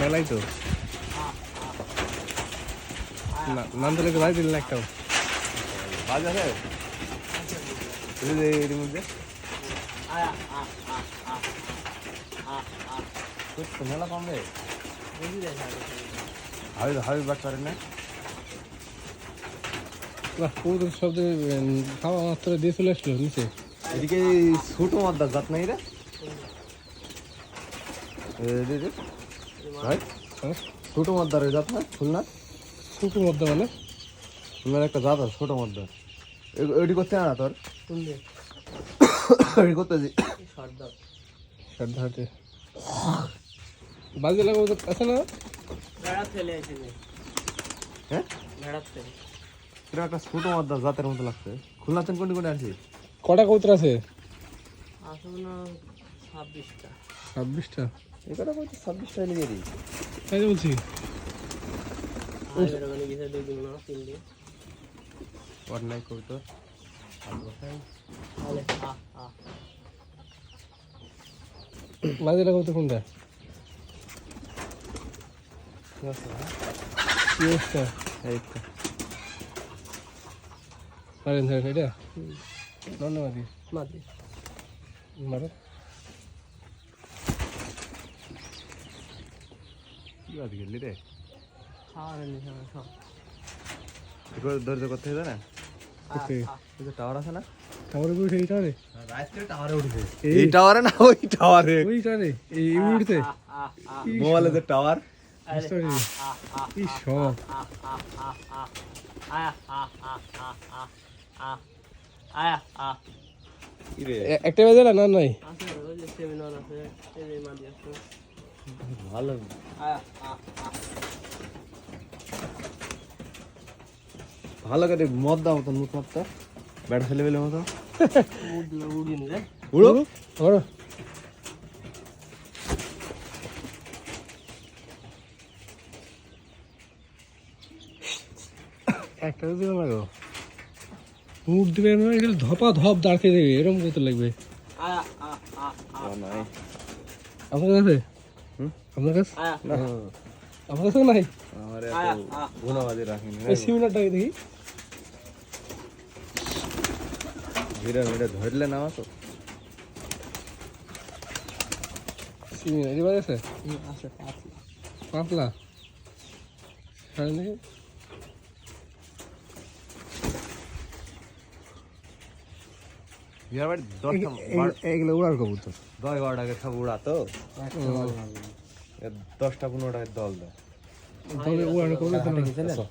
মেলাই তো। না নান্দলে ভাই দিল না একটাও। বাজ আছে এই যে এর মধ্যে। মেলা কম রে। হাবি হাবি বাট না। বাহ কবুতর সব খাওয়া মাত্র দিয়ে চলে আসলো নিচে। এদিকে ছোট মাদ্দার জাত নাই রে। ভাই হ্যাঁ? ছোট মাদ্দার জাত না? খুলনা কুকুর মধ্যে মানে? খুলনার একটা জাত আছে ছোট মাদ্দার। এটি করতে না তোর? এটি করতে যে শ্রদ্ধাতে বাজে লাগা আছে না? হ্যাঁ? এটা একটা ছোট মাদ্দার জাতের মতো লাগছে। খুলনা থেকে কোনটি কোনটি আনছি কটা কবুতর আছে? ছাব্বিশটা। এটা বলছি ছাব্বিশটা নিয়ে দিই তাই বলছি। অন্যায় কবিতা কবুতর কোনটা? কি অবস্থা এই তো পারেন ধরেন এটা ধন্যবাদ। মারো বাদ গেলি রে এগুলো ধৈর্য করতে হবে না কোথায়? এই যে টাওয়ার আছে না টাওয়ারে উঠে এই টাওয়ারে টাওয়ারে উঠেছে এই- এই টাওয়ারে না ওই টাওয়ারে ওই টাওয়ারে এই এই উঠতে মোবাইলে যে টাওয়ার বুঝতে পারি কি সব কি রে এ- একটা বাজে না না নাই ভালো ভালো করে মদ দাও তো মুখ মত ব্যাট ফেলে ফেলে মতো উড়ো ওরা একটা দিবে না গো মুখ দিবে না এগুলো ধপা ধপ দাঁড়িয়ে দেবে এরকম করতে লাগবে নাই আপনার কাছে হুম? আপনার কাছে? আপনার কাছেও নাই? আমার ওই সিমিনারটাকে দেখি। ভিড়ে ভিড়ে ধরলে না তো। সিমিনার এবার আছে? পাতলা। সাড়ে বিহার দশটা এগুলো উড়ার কবুতর। দশ বারোটাকে সব উড়াতো এ দশটা পনেরোটাকে দল দেয় উড়ানো কবুতর